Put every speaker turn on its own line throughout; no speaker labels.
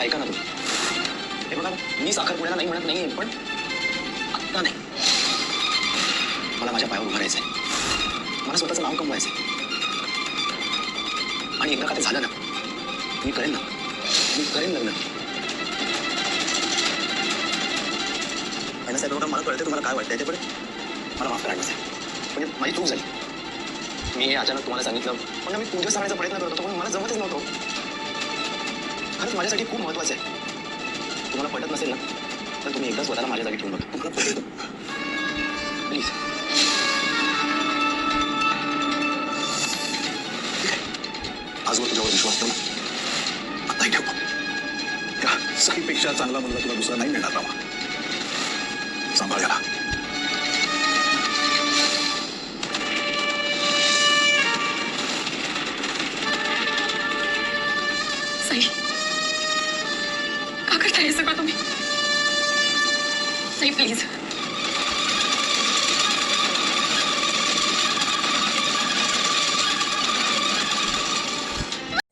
ऐका ना तुम्ही. हे बघा मी साखर पुण्याला नाही म्हणत नाहीये पण आत्ता नाही. मला माझ्या पायावर उभं राहायचंय. मला स्वतःचं नाव कमवायचंय. आणि एकदा का ते झालं ना मी करेन ना. मी करेन लग्न. साहेब बघा मला कळतं तुम्हाला काय वाटतंय ते पण मला माफ करा साहेब म्हणजे माझी चूक झाली. मी हे अचानक तुम्हाला सांगितलं. पण मी पूजा सांगायचा प्रयत्न करत होतो पण मला जमतच नव्हतं. खरंच माझ्यासाठी खूप महत्वाचं आहे. तुम्हाला पटत नसेल ना तर तुम्ही एकदा स्वतःला माझ्या जागी ठेवून बघा. प्लीज आजवर तुझ्यावर विश्वास ठेव. ना आत्ताही ठेव.
साईपेक्षा चांगला मुलगा तुला दुसरा नाही मिळणार रामा. सांभाळ
का करताय हे सगळं तुम्ही साई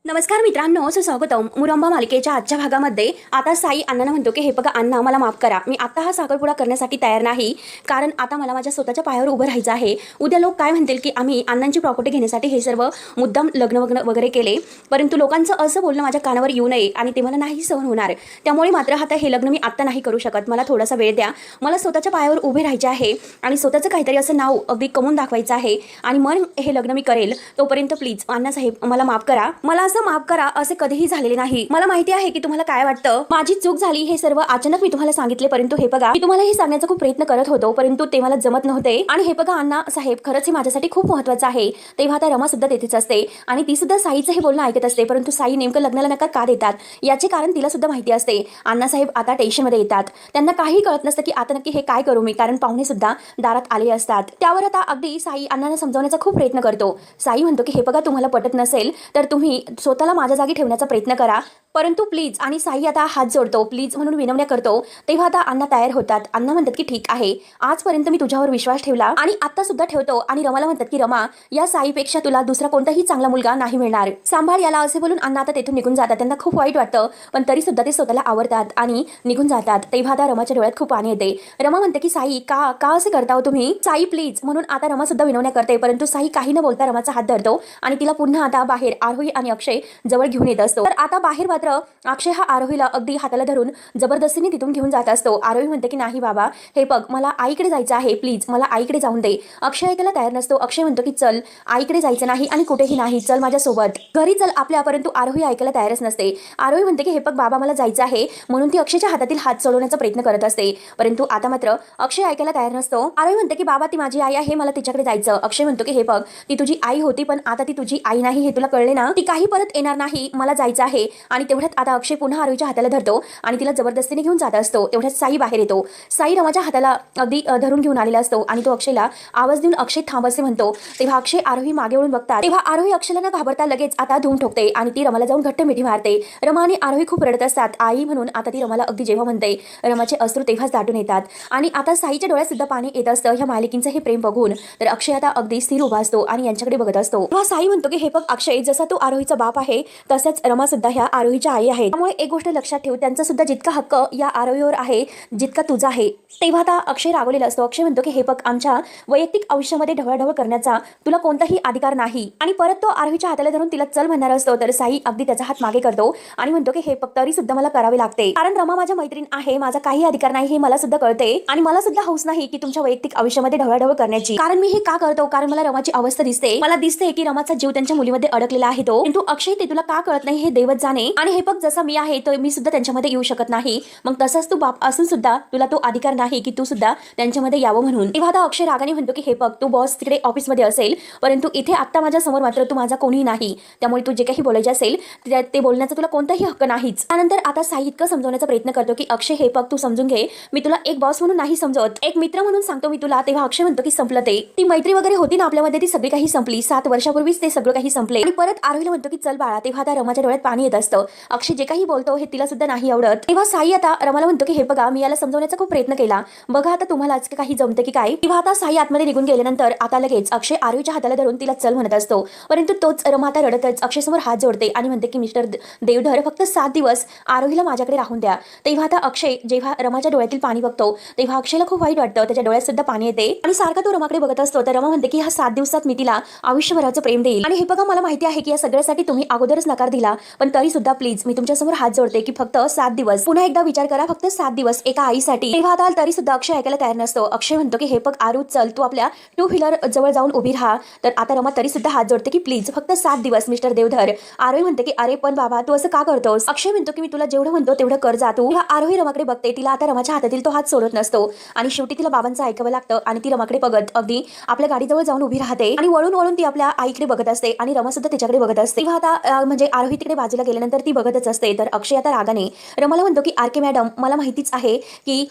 नमस्कार मित्रांनो असं मुरंबा मालिकेच्या आजच्या भागामध्ये आता साई अण्णांना म्हणतो की हे बघा अण्णा मला माफ करा. मी आता हा साखरपुडा करण्यासाठी तयार नाही. कारण आता मला माझ्या स्वतःच्या पायावर उभं राहायचं आहे. उद्या लोक काय म्हणतील की आम्ही अण्णांची प्रॉपर्टी घेण्यासाठी हे सर्व मुद्दाम लग्न वग्न वगैरे केले. परंतु लोकांचं असं बोलणं माझ्या कानावर येऊ नये आणि ते मला नाही सहन होणार. त्यामुळे मात्र आता हे लग्न मी आत्ता नाही करू शकत. मला थोडासा वेळ द्या. मला स्वतःच्या पायावर उभे राहायचे आहे आणि स्वतःचं काहीतरी असं नाव अगदी कमवून दाखवायचं आहे आणि मन हे लग्न मी करेल. तोपर्यंत प्लीज अण्णासाहेब मला माफ करा. मला असं माफ करा असे कधीही झालेले नाही. मला माहिती आहे की तुम्हाला काय वाटतं. माझी चूक झाली हे सर्व अचानक मी तुम्हाला सांगितले परंतु हे बघा मी तुम्हाला हे सांगण्याचा खूप प्रयत्न करत होतो परंतु ते मला जमत नव्हते. आणि हे बघा अण्णा साहेब खरंच हे माझ्यासाठी खूप महत्वाचं आहे. तेव्हा आता रमा सुद्धा तेथेच असते. आणि ती सुद्धा साईचं हे बोलणं ऐकत असते परंतु साई नेमकं लग्नाला नकार का देतात? याचे कारण तिला सुद्धा माहिती असते. अण्णासाहेब आता टेन्शनमध्ये येतात. त्यांना काही कळत नसतं की आता नक्की हे काय करू मी कारण पाहुणे सुद्धा दारात आले असतात. त्यावर आता अगदी साई अण्णांना समजवण्याचा खूप प्रयत्न करतो. साई म्हणतो की हे बघा तुम्हाला पटत नसेल तर तुम्ही स्वतःला माझ्या जागी ठेवण्याचा प्रयत्न करा. परंतु प्लीज आणि साई आता हात जोडतो. प्लीज म्हणून विनवण्या करतो. तेव्हा आता अण्णा तयार होतात. अण्णा म्हणतात की ठीक आहे. आजपर्यंत मी तुझ्यावर विश्वास ठेवला आणि आता सुद्धा ठेवतो. आणि रमाला म्हणतात की रमा या साईपेक्षा तुला दुसरा कोणताही चांगला मुलगा नाही मिळणार. सांभाळ याला असे बोलून अण्णा आता तेथून निघून जातात. त्यांना खूप वाईट वाटतं पण तरी सुद्धा ते स्वतःला आवडतात आणि निघून जातात. तेव्हा आता रमाच्या डोळ्यात खूप पाणी येते. रमा म्हणते की साई का का असे करता हो तुम्ही? साई प्लीज म्हणून आता रमा सुद्धा विनवण्या करते. परंतु साई काही न बोलता रमाचा हात धरतो आणि तिला पुन्हा आता बाहेर आरोही आणि अक्षय जवळ घेऊन येत असतो. तर आता बाहेर मात्र अक्षय हा आरोहीला अगदी हाताला धरून जबरदस्तीने तिथून घेऊन जात असतो. आरोही म्हणते की नाही बाबा हे बघ मला आईकडे जायचं आहे. प्लीज मला आईकडे जाऊन दे. अक्षय ऐकायला तयार नसतो. अक्षय म्हणतो की चल आईकडे जायचं नाही आणि कुठेही नाही. चल माझ्यासोबत. घरी चल आपल्या परंतु आरोही ऐकायला तयारच नसते. आरोही म्हणते की हे बघ बाबा मला जायचं आहे. म्हणून ती अक्षयच्या हातातील हात सोडवण्याचा प्रयत्न करत असते. परंतु आता मात्र अक्षय ऐकायला तयार नसतो. आरोही म्हणते की बाबा ती माझी आई आहे. मला तिच्याकडे जायचं. अक्षय म्हणतो की हे बघ ती तुझी आई होती पण आता ती तुझी आई नाही. हे तुला कळले ना? ती काही परत येणार नाही. मला जायचं आहे. आणि तेवढ्यात आता अक्षय पुन्हा आरोहीच्या हाताला धरतो आणि तिला जबरदस्तीने घेऊन जात असतो. तेवढ्यात साई बाहेर येतो. साई रमाच्या हाताला अगदी धरून घेऊन आलेला असतो आणि तो अक्षयला आवाज देऊन अक्षय थांब असे म्हणतो. तेव्हा अक्षय आरोही मागे वळून बघतात. तेव्हा आरोही अक्षयला न घाबरता लगेच आता धूम ठोकते आणि ती रमाला जाऊन घट्ट मिठी मारते. रमा आणि आरोही खूप रडत असतात. आई म्हणून आता ती रमाला अगदी जेव्हा म्हणते. रमाचे अश्रू तेव्हाच दाटून येतात. आणि आता साईच्या डोळ्यात सुद्धा पाणी येत असतं. ह्या मालिकींचं हे प्रेम बघून तर अक्षय आता अगदी स्थिर उभा असतो आणि यांच्याकडे बघत असतो. तेव्हा साई म्हणतो की हे बघ अक्षय जसा तो आरोहीचा बाप आहे तसंच रमा सुद्धा ह्या आरोही आरोहीच्या आई आहे त्यामुळे एक गोष्ट लक्षात ठेव त्यांचा सुद्धा जितका हक्क या आरोहीवर आहे जितका तुझा आहे. तेव्हा आता अक्षय रागवलेला असतो. अक्षय म्हणतो की हे बघ आमच्या वैयक्तिक आयुष्यामध्ये ढवळाढवळ करण्याचा तुला कोणताही अधिकार नाही. आणि परत तो आरवीच्या हाताला धरून तिला चल म्हणणार असतो. तर साई अगदी त्याचा हात मागे करतो आणि म्हणतो की हे बघ तरी सुद्धा मला करावे लागते. कारण रमा माझ्या मैत्रीण आहे. माझा काही अधिकार नाही हे मला सुद्धा कळते. आणि मला सुद्धा हौस नाही की तुमच्या वैयक्तिक आयुष्यामध्ये ढवळाढवळ करण्याची. कारण मी हे का करतो? कारण मला रमाची अवस्था दिसते. मला दिसते की रमाचा जीव त्यांच्या मुलीमध्ये अडकलेला आहे तो. परंतु अक्षय ते तुला का कळत नाही हे देवत जाणे. आणि हे बघ जसा मी आहे तर मी सुद्धा त्यांच्यामध्ये येऊ शकत नाही. मग तसाच तू बाप असून सुद्धा तुला तो अधिकार नाही की तू सुद्धा त्यांच्यामध्ये यावं म्हणून. तेव्हा आता अक्षय रागाने म्हणतो की हे बघ तू बॉस तिकडे ऑफिसमध्ये असेल परंतु इथे आत्ता माझ्यासमोर मात्र तू माझा कोणीही नाही. त्यामुळे तू जे काही बोलायचे असेल ते- ते बोलण्याचा तुला कोणताही हक्क नाहीच. त्यानंतर आता साई इतकं समजवण्याचा प्रयत्न करतो की अक्षय हे बघ तू समजून घे. मी तुला एक बॉस म्हणून नाही समजवत. एक मित्र म्हणून सांगतो मी तुला. तेव्हा अक्षय म्हणतो की संपलं ते. ती मैत्री वगैरे होती ना आपल्यामध्ये ती सगळी काही संपली. सात वर्षापूर्वीच ते सगळं काही संपले. आणि परत आरोहीला म्हणतो की चल बाळा. तेव्हा आता रमाच्या डोळ्यात पाणी येत असतं. अक्षय जे काही बोलतो हे तिला सुद्धा नाही आवडत. तेव्हा साई आता रमाला म्हणतो की हे बघा मी याला समजवण्याचा खूप प्रयत्न केला. बघा आता तुम्हालाच काही जमते की काय? तेव्हा आता साई आतमध्ये निघून गेल्यानंतर आता लगेच अक्षय आरोहीच्या हाताला धरून तिला चल म्हणत असतो. परंतु तोच रमा आता रडतच अक्षयसमोर हात जोडते आणि म्हणते की मिस्टर देवधर फक्त सात दिवस आरोहीला माझ्याकडे राहून द्या. तेव्हा आता अक्षय जेव्हा रमाच्या डोळ्यातील पाणी बघतो तेव्हा अक्षयला खूप वाईट वाटतं. त्याच्या डोळ्यात सुद्धा पाणी येते आणि सारखा तो रमाकडे बघत असतो. तर रमा म्हणते की ह्या सात दिवसात मी तिला आयुष्यभराचं प्रेम देईल. आणि हे बघा मला माहिती आहे की या सगळ्यासाठी तुम्ही अगोदरच नकार दिला पण तरी सुद्धा प्लीज प्लीज मी तुमच्यासमोर हात जोडते की फक्त सात दिवस. पुन्हा एकदा विचार करा फक्त सात दिवस एका आईसाठी. तेव्हा आता तरी सुद्धा अक्षय ऐकायला तयार नसतो. अक्षय म्हणतो की हे बघ आरू चल तू आपल्या टू व्हीलर जवळ जाऊन उभी राहा. तर आता रमा तरी सुद्धा हात जोडते की प्लीज फक्त सात दिवस मिस्टर देवधर. आरोही म्हणते की अरे पण बाबा तू असं का करतोस? अक्षय म्हणतो की मी तुला जेवढं म्हणतो तेवढं कर जा तू. आरोही रमाकडे बघते तिला आता रमाच्या हातातील तो हात सोडत नसतो. आणि शेवटी तिला बाबांचं ऐकावं लागतं आणि ती रमाकडे बघत अगदी आपल्या गाडीजवळ जाऊन उभी राहते आणि वळून वळून ती आपल्या आईकडे बघत असते आणि रमा सुद्धा तिच्याकडे बघत असते. तेव्हा आता म्हणजे आरोही तिकडे बाजूला गेल्यानंतर ती बघतच असते. तर अक्षय आता रागाने रमाला म्हणतो की आर के मॅडम मला माहितीच आहे की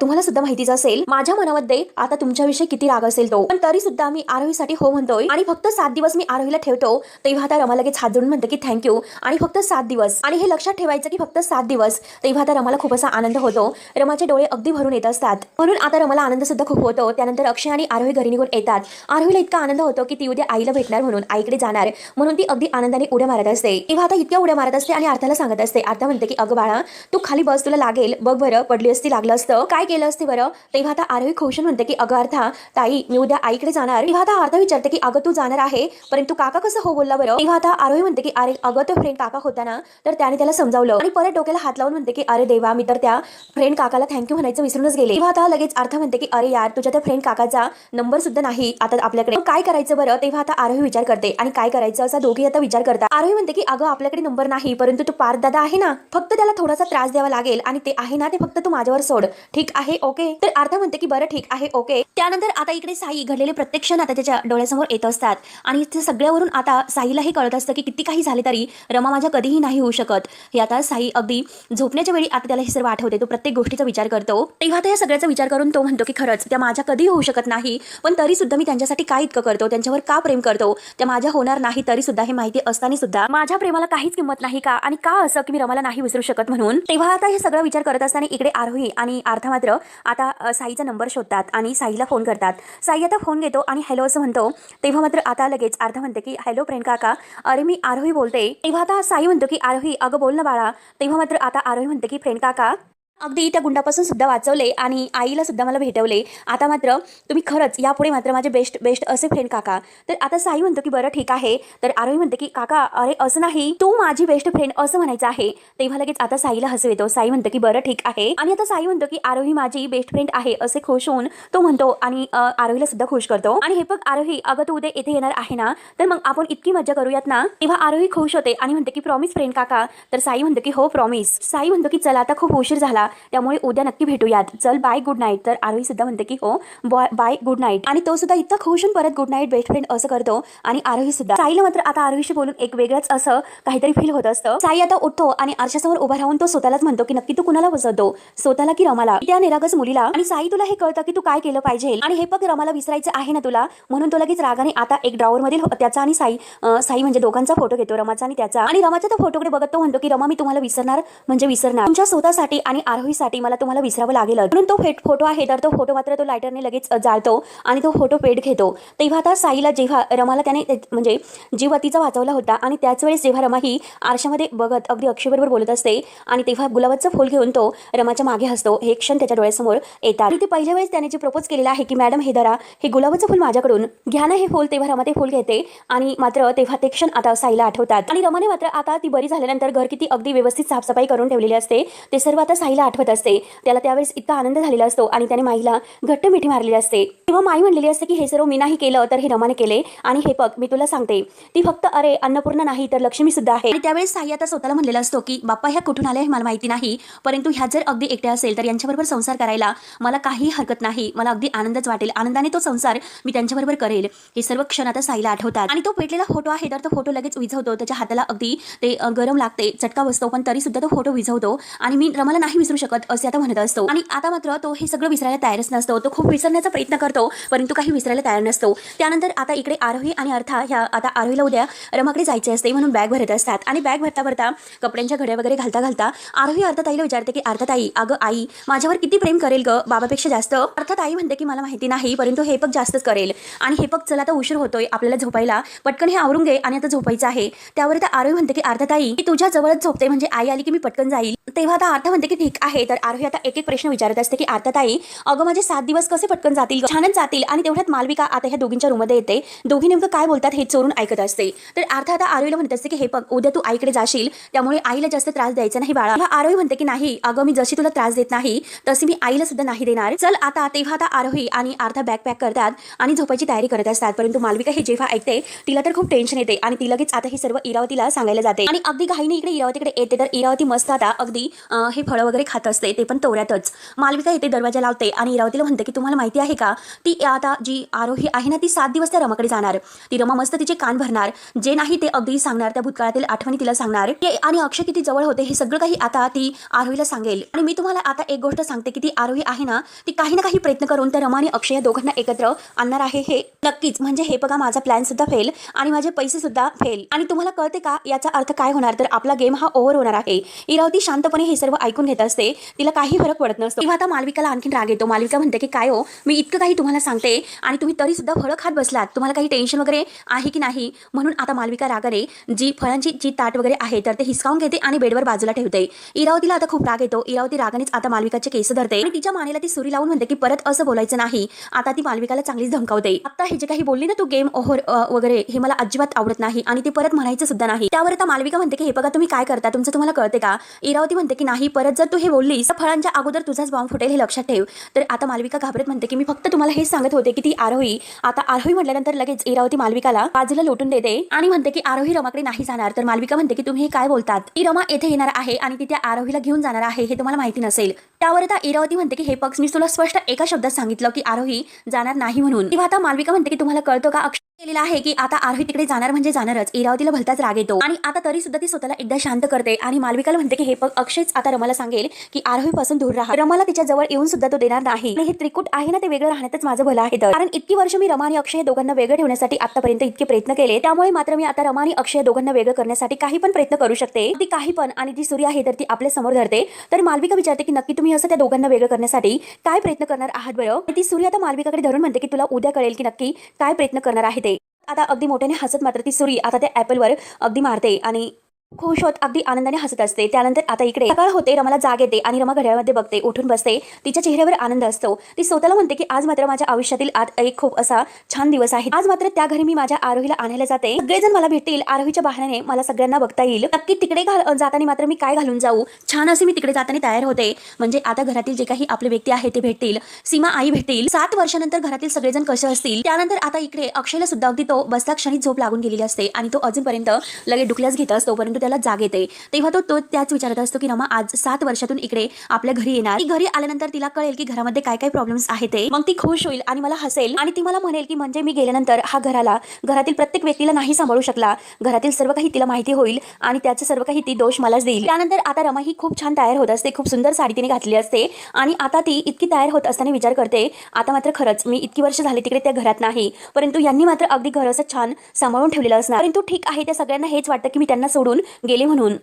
तुम्हाला सुद्धा माहितीच असेल माझ्या मनामध्ये आता तुमच्याविषयी किती राग असेल तो. पण तरी सुद्धा मी आरोहीसाठी हो म्हणतोय आणि फक्त सात दिवस मी आरोहीला ठेवतो तेव्हा आता रमा लगेच हात जोडून म्हणते की थँक्यू आणि फक्त सात दिवस. आणि हे लक्षात ठेवायचं की फक्त सात दिवस तेव्हा आता रमाला खूप असा आनंद होतो. रमाचे डोळे अगदी भरून येत असतात. म्हणून आता रमाला आनंद सुद्धा खूप होतो. त्यानंतर अक्षय आणि आरोही घरी निघून येतात. आरोहीला इतका आनंद होतो की ती उद्या आईला भेटणार म्हणून आईकडे जाणार. म्हणून ती अगदी आनंदाने उड्या मारत असते. तेव्हा आता इतक्या उड्या मारत असते आणि आर्थाला सांगत असते. अर्था म्हणते की अगं बाळा तू खाली बस तुला लागेल. बघ बरं पडली असती लागलं असतं. काय केलं असते बरं? तेव्हा आता आरोही खुशन म्हणते की अगं अर्था ताई मी उद्या आईकडे जाणार. तेव्हा आता अर्था विचारते की अगं तू जाणार आहे? परंतु काका कसं हो बोलला बरं? तेव्हा आता आरोही म्हणते की अरे अगं तो फ्रेंड काका होता ना तर त्याने त्याला समजावलं. आणि परत डोक्याला हात लावून म्हणते की अरे देवा मी तर त्या फ्रेंड काकाला थँक्यू म्हणायचं विसरूनच गेले. तेव्हा आता लगेच अर्थ म्हणते की अरे यार तुझ्या त्या फ्रेंड काकाचा नंबर सुद्धा नाही. आता आपल्याकडे काय करायचं बरं? तेव्हा आता आरोही विचार करते. आणि काय करायचं असा दोघे आता विचार करतात. आरोही म्हणते की अगं आपल्याकडे नंबर नाही परंतु तो पार्थ दादा आहे ना फक्त त्याला थोडासा त्रास द्यावा लागेल आणि ते आहे ना ते फक्त तू माझ्यावर सोड. ठीक आहे ओके? तर अर्धा म्हणते की बरं ठीक आहे ओके. त्यानंतर आता इकडे साई घडलेले प्रत्येक क्षण आता त्याच्या डोळ्यासमोर येत असतात. आणि ते सगळ्यावरून आता साईलाही कळत असतं की किती काही झाले तरी रमा माझ्या कधीही नाही होऊ शकत. हे आता साई अगदी झोपण्याच्या वेळी आता त्याला हे सर्व आठवते. तो प्रत्येक गोष्टीचा विचार करतो. तेव्हा आता या सगळ्याचा विचार करून तो म्हणतो की खरंच त्या माझ्या कधी होऊ शकत नाही पण तरी सुद्धा मी त्यांच्यासाठी काय इतकं करतो? त्यांच्यावर का प्रेम करतो? त्या माझ्या होणार नाही तरी सुद्धा हे माहिती असताना सुद्धा माझ्या प्रेमाला काहीच किंमत नाही का? आणि का असं की मी रमाला नाही विसरू शकत म्हणून? तेव्हा आता हे सगळं विचार करत असताना इकडे आरोही आणि आर्था मात्र आता साईचा नंबर शोधतात आणि साईला फोन करतात. साई आता फोन घेतो आणि हॅलो असं म्हणतो. तेव्हा मात्र आता लगेच आर्था म्हणते की हॅलो प्रेम काका अरे मी आरोही बोलते. तेव्हा आता साई म्हणतो की आरोही अगं बोल ना बाळा. तेव्हा मात्र आता आरोही म्हणते की फ्रेंड काका अगदी त्या गुंडापासून सुद्धा वाचवले आणि आईला सुद्धा मला भेटवले. आता मात्र तुम्ही खरंच यापुढे मात्र माझे बेस्ट बेस्ट असे फ्रेंड काका. तर आता साई म्हणतो की बरं ठीक आहे. तर आरोही म्हणते की काका अरे असं नाही. तू माझी बेस्ट फ्रेंड असं म्हणायचं आहे. तेव्हा लगेच आता साईला हसू येतो. साई म्हणतो की बरं ठीक आहे. आणि आता साई म्हणतो की आरोही माझी बेस्ट फ्रेंड आहे असे खुश होऊन तो म्हणतो आणि आरोहीला सुद्धा खुश करतो. आणि हे बघ आरोही अगं तू उद्या येथे येणार आहे ना? तर मग आपण इतकी मजा करूयात ना? तेव्हा आरोही खुश होते आणि म्हणते की प्रॉमिस फ्रेंड काका. तर साई म्हणतो की हो प्रॉमिस साई म्हणतो की चला आता खूप उशीर झाला. त्यामुळे उद्या नक्की भेटूयात. चल बाय गुड नाईट तर आरोही सुद्धा म्हणते की हो बॉय बाय गुड नाईट आणि तो सुद्धा इतका खुश होऊन परत गुड नाईट बेस्ट फ्रेंड असं करतो. आणि आरोही सुद्धा साईला मात्र आता आरोहीशी बोलून एक वेगळंच असं काहीतरी फील होत असतं. साई आता उठतो आणि आरशासमोर उभा राहून तो स्वतःलाच म्हणतो की नक्की तू कुणाला बसवतो? स्वतःला की रमाला? त्या निरागस मुलीला. आणि साई तुला हे कळतं की तू काय केलं पाहिजे. आणि हे बघ रमाला विसरायचं आहे ना तुला? म्हणून तो लगेच रागाने आता एक ड्रॉवर मधील हो, त्याचा आणि साई साई म्हणजे दोघांचा फोटो घेतो रमाचा आणि त्याचा. आणि रमाच्या त्या फोटोकडे बघत तो म्हणतो की रमा मी तुम्हाला विसरणार म्हणजे विसरणार. तुमच्या स्वतःसाठी आणि आरोहीसाठी मला तुम्हाला विसरावं लागेल. म्हणून तो फेट फोटो आहे तर तो फोटो मात्र तो लायटरने लगेच जाळतो आणि तो फोटो पेट घेतो. तेव्हा आता साईला जेव्हा रमाला त्याने म्हणजे जीवतीचा वाचवला होता आणि त्याच वेळेस जेव्हा रमा ही आरशामध्ये बघत अगदी अक्षयबरोबर बोलत असते आणि तेव्हा गुलाबाचं फूल घेऊन तो रमाच्या मागे हसतो. हे क्षण त्याच्या डोळ्यासमोर येतात. आणि ते पहिल्या वेळेस त्याने जे प्रपोज केलेलं आहे की मॅडम हे धरा हे गुलाबाचं फुल माझ्याकडून. घ्या ना हे फुल. तेव्हा रमा ते फुल घेते आणि मात्र तेव्हा ते क्षण आता साईला आठवतात. आणि रमाने मात्र आता ती बरी झाल्यानंतर घर किती अगदी व्यवस्थित साफसफाई करून ठेवलेली असते. ते सर्व आता साईला आठवत असते. त्याला त्यावेळेस इतका आनंद झालेला असतो आणि त्याने माईला घट्ट मिठी मारलेली असते. तेव्हा माई म्हणलेली असते की हे सर्व मी नाही केलं तर हे रमाने केले. आणि हे बघ मी तुला सांगते. ती फक्त अरे अन्नपूर्ण नाही तर लक्ष्मी सुद्धा आहे. आणि त्यावेळेस साई आता स्वतःला म्हणलेला असतो की बाप्पा ह्या कुठून आल्या हे मला माहिती नाही. परंतु ह्या जर अगदी एकट्या असेल तर यांच्याबरोबर संसार करायला मला काही हरकत नाही. मला अगदी आनंदच वाटेल. आनंदाने तो संसार मी त्यांच्याबरोबर करेल. हे सर्व क्षण आता साईला आठवतात. आणि तो पेटलेला फोटो आहे तर तो फोटो लगेच विझवतो. त्याच्या हाताला अगदी ते गरम लागते चटका बसतो पण तरी सुद्धा तो फोटो विझवतो. आणि मी रमाला नाही विसरू विसरू शकत असे आता म्हणत असतो. आणि आता मात्र तो हे सगळं विसरायला तयारच नसतो. तो खूप विसरण्याचा प्रयत्न करतो परंतु काही विसरायला तयार नसतो. त्यानंतर आता इकडे आरोही आणि अर्था ह्या आता आरोहीला उद्या रमाकडे जायचे असते म्हणून बॅग भरत असतात. आणि बॅग भरता भरता कपड्यांच्या घड्या वगैरे घालता घालता आरोही अर्थताईला विचारते की अर्थताई अगं आई माझ्यावर किती प्रेम करेल ग? बाबापेक्षा जास्त. अर्थताई म्हणते की मला माहिती नाही परंतु हे पग जास्तच करेल. आणि हे पग चला आता उशीर होतोय आपल्याला झोपायला. पटकन हे आवरून घे आणि आता झोपायचं आहे. त्यावर तर आरोही म्हणते की अर्थताई की तुझ्या जवळच झोपते. म्हणजे आई आली की मी पटकन जाईल. तेव्हा आता अर्थ म्हणते की ठीक आहे तर आरोही आता एक एक प्रश्न विचारत असते की अर्थताई अगं माझे सात दिवस कसे पटकन जातील छानच जातील आणि तेवढ्यात मालविका आता ह्या दोघींच्या रूममध्ये येते. दोघी नेमकं काय बोलतात हे चोरून ऐकत असते. तर अर्थ आता आरोहीला म्हणत असते की हे बघ उद्या तू आईकडे जाशील त्यामुळे आईला जास्त त्रास द्यायचा नाही बाळा. आरोही म्हणते की नाही अगं मी जशी तुला त्रास देत नाही तशी मी आईला सुद्धा नाही देणार. चल आता तेव्हा आता आरोही आणि अर्धा बॅग पॅक करतात आणि झोपायची तयारी करत असतात. परंतु मालविका हे जेव्हा ऐकते तिला तर खूप टेन्शन येते आणि ती लगेच आता हे सर्व इरावतीला सांगायला जाते. आणि अगदी घाईने इकडे इरावतीकडे येते. तर इरावती मस्त आता अगदी हे फळं वगैरे खात असते ते पण तोऱ्यातच. मालविका येते दरवाजा लावते आणि इरावतीला म्हणते की तुम्हाला माहिती आहे का? ती आता जी आरोही आहे ना ती सात दिवस त्या रमाकडे जाणार. ती रमा मस्त तिचे कान भरणार. जे नाही ते अगदी सांगणार त्या भूतकाळातील आठवणी तिला सांगणार. ते आणि अक्षय किती जवळ होते हे सगळं काही आता ती आरोहीला सांगेल. आणि मी तुम्हाला आता एक गोष्ट सांगते की ती आरोही आहे ना ती काही ना काही प्रयत्न करून त्या रमा आणि अक्षय या दोघांना एकत्र आणणार आहे हे नक्कीच. म्हणजे हे बघा माझा प्लॅन सुद्धा फेल आणि माझे पैसे सुद्धा फेल आणि तुम्हाला कळते का याचा अर्थ काय होणार? तर आपला गेम हा ओव्हर होणार आहे. इरावती शांतपणे हे सर्व ऐकून घेत असते. तिला काही फरक पडत नसतो. किंवा आता मालविकाला आणखीन राग येतो. मालविका म्हणते की काय हो मी इतकं काही तुम्हाला सांगते आणि तुम्ही तरी सुद्धा फळं खात बसलात. तुम्हाला काही टेन्शन वगैरे आहे की नाही? म्हणून आता मालविका रागाने जी फळांची जी ताट वगैरे आहे तर ते हिसकावून घेते आणि बेडवर बाजूला ठेवते. इरावतीला आता खूप राग येतो. इरावती रागानेच आता मालविकाचे केस धरते. आणि तिच्या मानेला ती सुरी लावून म्हणते की परत असं बोलायचं नाही. आता ती मालविकाला चांगलीच धमकावते. आता हे जे काही बोलली ना तू गेम ओव्हर वगैरे हे मला अजिबात आवडत नाही आणि ते परत म्हणायचं सुद्धा नाही. त्यावर आता मालविका म्हणते की हे बघा तुम्ही काय करता? तुमचं तुम्हाला कळते का? इरावती म्हणते की नाही परत जर तू हे बोललीस तर फळांच्या अगोदर तुझाच बॉम्ब फुटेल हे लक्षात ठेव. तर आता मालविका घाबरत म्हणते की मी फक्त तुम्हाला हेच सांगत होते की ती आरोही आता आरोही म्हटल्यानंतर लगेच इरावती मालविकाला बाजूला लोटून देते आणि म्हणते की आरोही रमाकडे नाही जाणार. तर मालविका म्हणते की तुम्ही हे काय बोलतात? ती रमा येथे येणार आहे आणि ती त्या आरोहीला घेऊन जाणार आहे हे तुम्हाला माहिती नसेल. त्यावर आता इरावती म्हणते की हे पक्ष मी तुला स्पष्ट एका शब्दात सांगितलं की आरोही जाणार नाही म्हणून. तेव्हा आता मालविका म्हणते की तुम्हाला कळतं का अक्षय केलेला आहे की आता आरोही तिकडे जाणार म्हणजे जाणारच. इरावतीला भलताच राग येतो. आणि आता तरी सुद्धा ती स्वतःला एकदा शांत करते आणि मालविकाला म्हणते की हे पग अक्षयच आता रमाला सांगेल की आरोही पासून दूर राहा. रमाला तिच्या जवळ येऊन सुद्धा तो देणार नाही. हे त्रिकूट आहे ना ते वेगळं राहण्यातच माझं भलं आहे तर. कारण इतकी वर्ष मी रमा आणि अक्षय दोघांना वेगळं ठेवण्यासाठी आतापर्यंत इतके प्रयत्न केले. त्यामुळे मात्र मी आता रमा आणि अक्षय दोघांना वेगळं करण्यासाठी काही पण प्रयत्न करू शकते. ती काही पण आणि ती सूर्य आहे तर ती आपल्यासमोर धरते. तर मालविका विचारते की नक्की तुम्ही असं त्या दोघांना वेगळं करण्यासाठी काय प्रयत्न करणार आहात बरं? ती सूर्य आता मालविकाकडे धरून म्हणते की तुला उद्या कळेल की नक्की काय प्रयत्न करणार आहे आता अगदी मोठ्याने हसत मात्र ती सुरी आता त्या ॲपलवर अगदी मारते आणि खुश होत अगदी आनंदाने हसत असते. त्यानंतर आता इकडे सकाळ होते रमाला जाग येते आणि रमा घड्याळमध्ये बघते उठून बसते. तिच्या चेहऱ्यावर आनंद असतो. ती स्वतःला म्हणते की आज मात्र माझ्या आयुष्यातील आज एक खूप असा छान दिवस आहे. आज मात्र त्या घरी मी माझ्या आरोहीला आणायला जाते. सगळेजण मला भेटतील. आरोहीच्या बहाण्याने मला सगळ्यांना बघता येईल. नक्की तिकडे घाल जाताना मात्र मी काय घालून जाऊ? छान असे मी तिकडे जाताना तयार होते. म्हणजे आता घरातील जे काही आपले व्यक्ती आहे ते भेटतील. सीमा आई भेटतील. सात वर्षानंतर घरातील सगळेजण कसे असतील? त्यानंतर आता इकडे अक्षयला सुद्धा अगदी तो बसता क्षणी झोप लागून गेलेली असते आणि तो अजूनपर्यंत लगेच डुकल्याच घेत असतो. परंतु त्याला जाग येते. तेव्हा तो तो त्याच विचारत असतो की रमा आज सात वर्षातून इकडे आपल्या घरी येणार. ती घरी आल्यानंतर तिला कळेल की घरामध्ये काय काय प्रॉब्लेम्स आहेत ते. मग ती खुश होईल आणि मला हसेल आणि ती मला म्हणेल की म्हणजे मी गेल्यानंतर हा घराला घरातील प्रत्येक व्यक्तीला नाही सांभाळू शकला. घरातील सर्व काही तिला माहिती होईल आणि त्याचं सर्व काही ती दोष मलाच देईल. त्यानंतर आता रमा ही खूप छान तयार होत असते. खूप सुंदर साडी तिने घातली असते. आणि आता ती इतकी तयार होत असताना विचार करते आता मात्र खरंच मी इतकी वर्ष झाली तिकडे त्या घरात नाही. परंतु यांनी मात्र अगदी घर असं छान सांभाळून ठेवलेलं असणार. परंतु ठीक आहे त्या सगळ्यांना हेच वाटतं की मी त्यांना सोडून गेले म्हणून.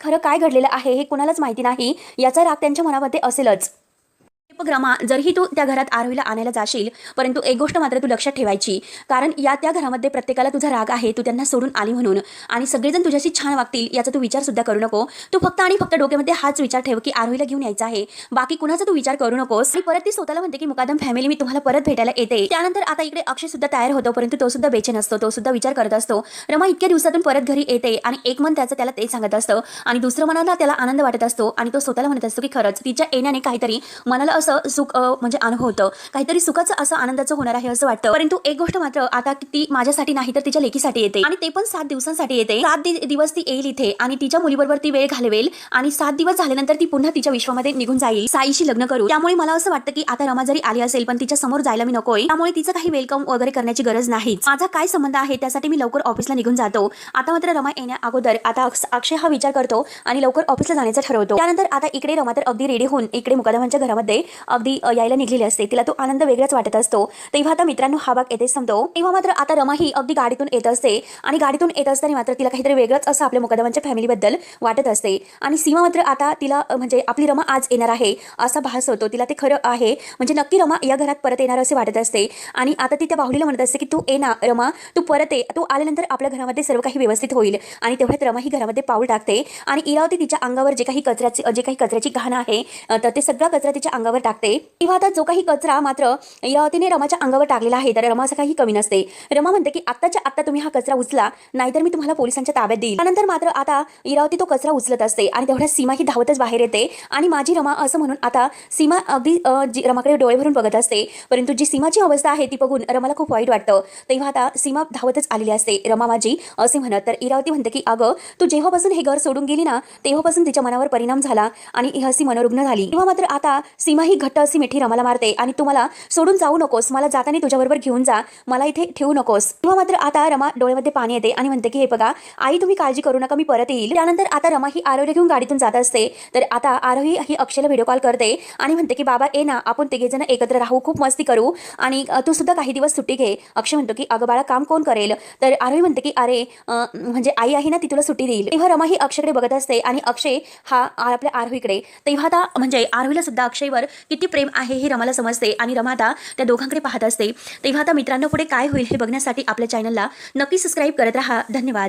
खरं काय घडलेलं आहे हे कुणालाच माहिती नाही. याचा राग त्यांच्या मनामध्ये असेलच. उपक्रमा रमा जरही तू त्या घरात आरोहीला आणायला जाशील परंतु एक गोष्ट मात्र तू लक्षात ठेवायची. कारण या त्या घरामध्ये प्रत्येकाला तुझा राग आहे तू त्यांना सोडून आली म्हणून. आणि सगळेजण तुझ्याशी छान वागतील याचा तू विचार सुद्धा करू नको. तू फक्त आणि फक्त डोक्यामध्ये हाच विचार ठेव की आरोहीला घेऊन यायचा आहे. बाकी कुणाचा तू विचार करू नकोस. आणि परत ती स्वतःला म्हणते की मुकादम फॅमिली मी तुम्हाला परत भेटायला येते. त्यानंतर आता इकडे अक्षय सुद्धा तयार होतो परंतु तो सुद्धा बेचैन असतो तो सुद्धा विचार करत असतो. रमा इतक्या दिवसातून परत घरी येते आणि एक मन त्याचं त्याला ते सांगत असतं. आणि दुसरं मनाला त्याला आनंद वाटत असतो आणि तो स्वतःला म्हणत असतो की खरंच तिच्या येण्याने काहीतरी मनाला असं सुख म्हणजे अनुभवतं काहीतरी सुखाचं असं आनंदाचं होणार आहे असं वाटतं. परंतु एक गोष्ट मात्र आता ती माझ्यासाठी नाही तर तिच्या लेकीसाठी येते. आणि ते पण सात दिवसांसाठी येते. सात दिवस ती येईल इथे आणि तिच्या मुलीबरोबर ती वेळ घालवेल आणि सात दिवस झाल्यानंतर ती पुन्हा तिच्या विश्वामध्ये निघून जाईल. साईशी लग्न करू. त्यामुळे मला असं वाटतं की आता रमा जरी आली असेल पण तिच्या समोर जायला मी नकोय. त्यामुळे तिचं काही वेलकम वगैरे करण्याची गरज नाही माझा काय संबंध आहे त्यासाठी मी लवकर ऑफिसला निघून जातो. आता मात्र रमा येण्या अगोदर आता अक्ष- अक्षय हा विचार करतो आणि लवकर ऑफिसला जाण्याचं ठरवतो. त्यानंतर आता इकडे रमा तर अगदी रेडी होऊन इकडे मुकादमांच्या घरामध्ये अगदी यायला निघलेली असते. तिला तो आनंद वेगळाच वाटत असतो. तेव्हा आता मित्रांनो हा भाग येथे संपतो. तेव्हा मात्र आता रमा ही अगदी गाडीतून येत असते आणि गाडीतून येत असताना मात्र तिला काहीतरी वेगळंच असं आपल्या मुकदमांच्या फॅमिलीबद्दल वाटत असते. आणि सीमा मात्र आता तिला म्हणजे आपली रमा आज येणार आहे असा भास होतो. तिला ते खरं आहे. म्हणजे नक्की रमा या घरात परत येणार असे वाटत असते. आणि आता ती त्या बाहुलीला म्हणत असते की तू ये ना रमा. तू परत ये. तू आल्यानंतर आपल्या घरामध्ये सर्व काही व्यवस्थित होईल. आणि तेवढ्यात रमा ही घरामध्ये पाऊल टाकते. आणि इरावती तिच्या अंगावर जे काही कचऱ्याचे जे काही कचऱ्याची घाण आहे तर ते सगळा कचरा तिच्या अंगावर अंगावर टाकते. तेव्हा आता जो काही कचरा मात्र तिने रमाच्या अंगावर टाकलेला आहे तर रमा असं काही कमी नसते. रमा म्हणते की आत्ताच्या आत्ता तुम्ही हा कचरा उचला नाहीतर मी तुम्हाला पोलिसांच्या ताब्यात देईल. त्यानंतर मात्र आता इरावती तो कचरा उचलत असते आणि तेवढ्या सीमा ही धावतच बाहेर येते. आणि माझी रमा असं म्हणून आता सीमा अगदी जी रमाकडे डोळे भरून बघत असते परंतु जी सीमाची अवस्था आहे ती बघून रमाला खूप वाईट वाटतं. तेव्हा आता सीमा धावतच आलेली असते रमा माझी असे म्हणत. तर इरावती म्हणते की अगं तू जेव्हापासून हे घर सोडून गेली ना तेव्हापासून तिच्या मनावर परिणाम झाला आणि हसी मनोरुग्ण झाली. तेव्हा मात्र आता सीमा ही घट्ट अशी मिठी रमाला मारते आणि तू मला सोडून जाऊ नकोस. मला जाताना तुझ्याबरोबर घेऊन जा. मला इथे ठेवू नकोस. तेव्हा मात्र आता रमा डोळ्यामध्ये पाणी येते आणि म्हणते की हे बघा आई तुम्ही काळजी करू नका मी परत येईल. त्यानंतर आता रमा ही आरोग्य घेऊन गाडीतून जात असते. तर आता आरोही ही अक्षयला व्हिडिओ कॉल करते आणि म्हणते की बाबा ये ना आपण तिघेजण एकत्र राहू खूप मस्ती करू आणि तू सुद्धा काही दिवस सुट्टी घे. अक्षय म्हणतो की अगं बाळा काम कोण करेल? तर आरोही म्हणते की अरे म्हणजे आई आहे ना ती तुला सुट्टी देईल. तेव्हा रमा ही अक्षयकडे बघत असते आणि अक्षय हा आपल्या आरोहीकडे. तेव्हा आता म्हणजे आरोहीला सुद्धा अक्षयवर किती प्रेम आहे हे रमाला समजते आणि रमा आता त्या दोघांकडे पाहत असते. तेव्हा आता मित्रांनो पुढे काय होईल हे बघण्यासाठी आपल्या चॅनलला नक्की सबस्क्राईब करत राहा. धन्यवाद.